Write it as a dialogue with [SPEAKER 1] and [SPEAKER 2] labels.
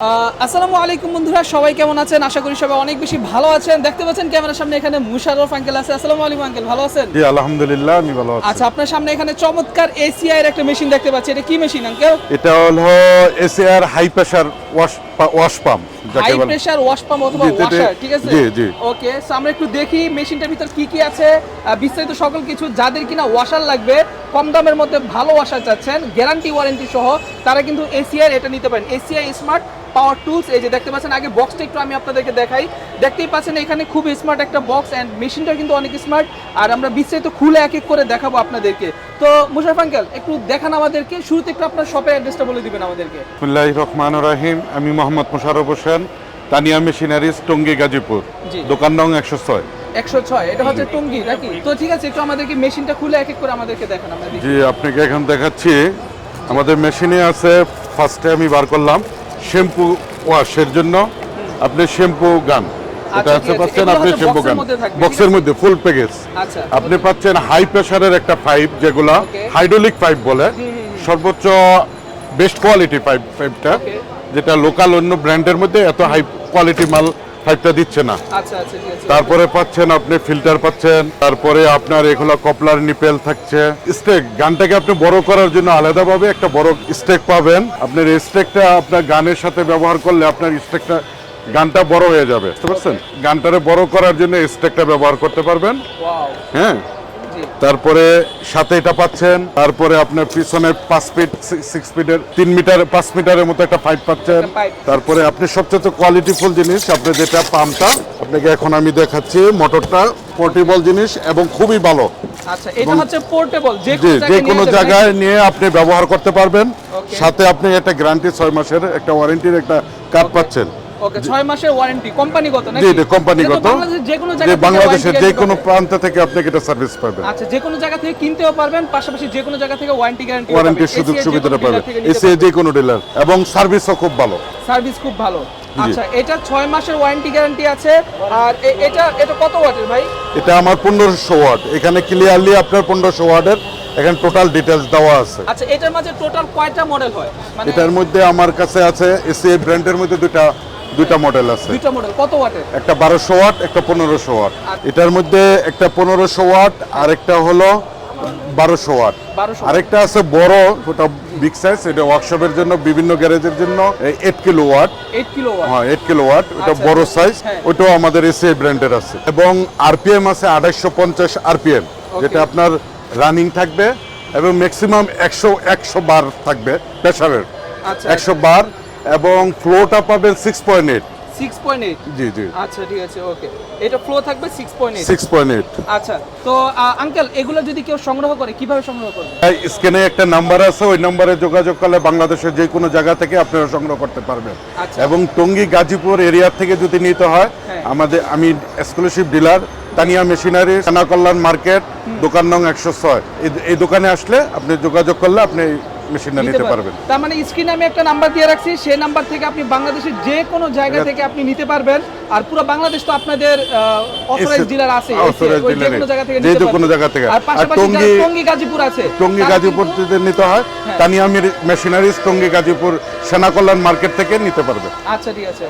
[SPEAKER 1] আসসালামু আলাইকুম বন্ধুরা সবাই কেমন আছেন? আশা করি সবাই অনেক বেশি ভালো আছেন। দেখতে পাচ্ছেন ক্যামেরার সামনে এখানে মুশারফ আঙ্কেল আছে। আসসালামু আলাইকুম আঙ্কেল ভালো আছেন?
[SPEAKER 2] জি আলহামদুলিল্লাহ আমি ভালো আছি।
[SPEAKER 1] আচ্ছা আপনার সামনে এখানে চমৎকার এসিআই এর একটা মেশিন দেখতে পাচ্ছি। এটা কি মেশিন আঙ্কেল
[SPEAKER 2] এটা হলো ACR high pressure wash wash pump যাকে
[SPEAKER 1] হাই
[SPEAKER 2] বলে।
[SPEAKER 1] প্রেসার ওয়াশ পাম্প অথবা। ওয়াশার ঠিক আছে?
[SPEAKER 2] জি, জি।
[SPEAKER 1] ওকে সো আমরা একটু দেখি মেশিনটার ভিতর কি কি আছে। বিস্তারিত সকল কিছু যাদের কিনা ওয়াশার লাগবে কম দামের মধ্যে ভালো ওয়াশার চাচ্ছেন গ্যারান্টি ওয়ারেন্টি সহ তারা কিন্তু এটা নিতে পারেন। এসিআই স্মার্ট পাওয়ার টুলস এই যে দেখতে পাচ্ছেন আগে বক্সটা একটু আমি আপনাদেরকে দেখাই। দেখতেই পাচ্ছেন এখানে খুব স্মার্ট একটা বক্স এন্ড মেশিনটা কিন্তু অনেক স্মার্ট আর আমরা বিস্তারিত খুলে এক এক করে দেখাবো আপনাদেরকে। তো মুশারফ আঙ্কেল একটু দেখান আমাদেরকে। শুরুতে একটু আপনার শপের অ্যাড্রেসটা বলে দিবেন আমাদেরকে।
[SPEAKER 2] রহমান রাহিম। আমি মোহাম্মদ মোশারফ হোসেন তানিয়া মেশিনারিজ টঙ্গী গাজীপুর। দোকান নং একশো ছয়।
[SPEAKER 1] একশো ছয় এটা হচ্ছে টঙ্গি নাকি? তো ঠিক আছে একটু আমাদেরকে মেশিনটা খুলে এক এক করে আমাদেরকে দেখান
[SPEAKER 2] জি আপনাকে এখন দেখাচ্ছি। আমাদের মেশিনে আছে ফার্স্টে আমি বার করলাম শ্যাম্পু ওয়াশের জন্য। আপনি শ্যাম্পু গান। এটা
[SPEAKER 1] আচ্ছা,
[SPEAKER 2] আছে
[SPEAKER 1] আছে।
[SPEAKER 2] পাচ্ছেন আপনি শ্যাম্পু গান। বক্সের মধ্যে ফুল প্যাকেজ
[SPEAKER 1] আচ্ছা।
[SPEAKER 2] আপনি পাচ্ছেন হাই প্রেসারের একটা পাইপ যেগুলা. হাইড্রোলিক পাইপ বলে। সর্বোচ্চ বেস্ট কোয়ালিটি পাইপ পাইপটা. যেটা লোকাল অন্য ব্র্যান্ডের মধ্যে এত হাই কোয়ালিটি মাল পাইপটা দিচ্ছে না।
[SPEAKER 1] আচ্ছা আচ্ছা
[SPEAKER 2] তারপরে পাচ্ছেন আপনি ফিল্টার পাচ্ছেন তারপরে আপনার এগুলো কপলার নিপেল থাকছে। স্টেক গানটাকে আপনি বড় করার জন্য আলাদাভাবে একটা বড় স্টেক পাবেন। আপনার স্টেকটা আপনার গানের সাথে ব্যবহার করলে আপনার স্টেকটা গানটা বড় হয়ে যাবে। বুঝতে পারছেন? গানটারে বড় করার জন্য স্টেকটা ব্যবহার করতে পারবেন। হ্যাঁ। তারপরে সাথে এটা পাচ্ছেন তারপরে আপনার পিছনে পাঁচ ফিট সিক্স ফিটের তিন মিটার পাঁচ মিটারের মতো একটা পাইপ পাচ্ছেন। তারপরে আপনি সবচেয়ে কোয়ালিটিফুল জিনিস আপনি যেটা পাম্পটা আপনাকে এখন আমি দেখাচ্ছি মোটরটা পোর্টেবল জিনিস এবং খুবই ভালো।
[SPEAKER 1] আচ্ছা এটা হচ্ছে পোর্টেবল যে কোনো জায়গায় নিয়ে যাবেন।
[SPEAKER 2] জায়গায় নিয়ে আপনি ব্যবহার করতে পারবেন। সাথে আপনি একটা গ্যারান্টি ছয় মাসের একটা ওয়ারেন্টির একটা কার্ড পাচ্ছেন।
[SPEAKER 1] ওকে 6 মাসের ওয়ারেন্টি কোম্পানিগত নাকি?
[SPEAKER 2] জি কোম্পানিগত।
[SPEAKER 1] বাংলাদেশের যে কোনো জায়গা
[SPEAKER 2] বাংলাদেশের যে কোনো প্রান্ত থেকে আপনি এটা সার্ভিস পাবেন।
[SPEAKER 1] আচ্ছা যে কোনো জায়গা থেকে কিনতেও পারবেন পাশাপাশি যে কোনো জায়গা থেকে ওয়ারেন্টি গ্যারান্টি
[SPEAKER 2] ওয়ারেন্টির সুযোগ সুবিধাটা পাবেন। এসে যে কোনো ডিলার এবং সার্ভিসও খুব ভালো।
[SPEAKER 1] সার্ভিস খুব ভালো। আচ্ছা এটা 6 মাসের ওয়ারেন্টি গ্যারান্টি আছে। আর এটা এটা কত ওয়াটের ভাই?
[SPEAKER 2] এটা আমার পনেরোশো ওয়াট। এখানে ক্লিয়ারলি আপনার পনেরোশো ওয়াটের এখানে টোটাল ডিটেলস দেওয়া আছে।
[SPEAKER 1] আচ্ছা এটার মাঝে টোটাল কয়টা মডেল হয়? মানে
[SPEAKER 2] এটার মধ্যে আমার কাছে আছে এসি ব্র্যান্ডের মধ্যে দুইটা দুইটা মডেল আছে।
[SPEAKER 1] দুইটা মডেল কত ওয়াটের
[SPEAKER 2] একটা বারোশো ওয়াট একটা পনেরোশো ওয়াট
[SPEAKER 1] আচ্ছা।
[SPEAKER 2] এটার মধ্যে একটা পনেরোশো ওয়াট আর একটা হলো বারোশো ওয়াট আরেকটা আছে বড় ওটা বিগ সাইজ এটা ওয়ার্কশপের জন্য বিভিন্ন গ্যারেজের জন্য eight kilowatt
[SPEAKER 1] 8 kilowatt
[SPEAKER 2] হ্যাঁ এইট কিলো ওয়াট ওটা
[SPEAKER 1] আচ্ছা,
[SPEAKER 2] বড়। সাইজ
[SPEAKER 1] হ্যাঁ।
[SPEAKER 2] ওটাও আমাদের এসে ব্র্যান্ডের আছে। এবং আরপিএম আছে আঠাশশো পঞ্চাশ আরপিএম যেটা আপনার রানিং থাকবে এবং ম্যাক্সিমাম একশো একশো বার থাকবে প্রেশারের
[SPEAKER 1] আচ্ছা।
[SPEAKER 2] একশো বার এবং ফ্লোটা পাবেন সিক্স পয়েন্ট এইট
[SPEAKER 1] 6.8
[SPEAKER 2] জি জি।
[SPEAKER 1] আচ্ছা ঠিক আছে ওকে এটা ফ্লো থাকবে 6.8
[SPEAKER 2] সিক্স পয়েন্ট এইট
[SPEAKER 1] আচ্ছা তো আঙ্কেল এগুলো যদি কেউ সংগ্রহ করে কীভাবে সংগ্রহ করবে?
[SPEAKER 2] স্ক্রিনে একটা নাম্বার আছে ওই নাম্বারে যোগাযোগ করলে বাংলাদেশের যে কোনো জায়গা থেকে আপনারা সংগ্রহ করতে পারবেন।
[SPEAKER 1] আচ্ছা।
[SPEAKER 2] এবং টঙ্গী গাজীপুর এরিয়া থেকে যদি নিতে হয়
[SPEAKER 1] হ্যাঁ।
[SPEAKER 2] আমাদের আমি এক্সক্লুসিভ ডিলার তানিয়া মেশিনারি সেনা কল্যাণ মার্কেট দোকান নং একশো ছয়। এই দোকানে আসলে আপনি যোগাযোগ করলে আপনি মেশিনটা
[SPEAKER 1] নিতে পারবেন। তার মানে স্ক্রিনে আমি একটা নাম্বার দিয়ে রাখছি সেই নাম্বার থেকে আপনি বাংলাদেশের যে কোনো জায়গা থেকে আপনি নিতে পারবেন। আর পুরো বাংলাদেশ তো আপনাদের অথরাইজ ডিলার আছে। যে কোনো জায়গা থেকে
[SPEAKER 2] যে
[SPEAKER 1] নিতে
[SPEAKER 2] যে
[SPEAKER 1] পারবেন।
[SPEAKER 2] কোনো জায়গা থেকে।
[SPEAKER 1] আর
[SPEAKER 2] টঙ্গী-
[SPEAKER 1] টঙ্গী গাজীপুর আছে
[SPEAKER 2] টঙ্গী গাজীপুর থেকে নিতে হয়
[SPEAKER 1] হ্যাঁ।
[SPEAKER 2] তানিয়া মেশিনারিজ টঙ্গী গাজীপুর সেনা কল্যাণ মার্কেট থেকে নিতে পারবে।
[SPEAKER 1] আচ্ছা ঠিক আছে।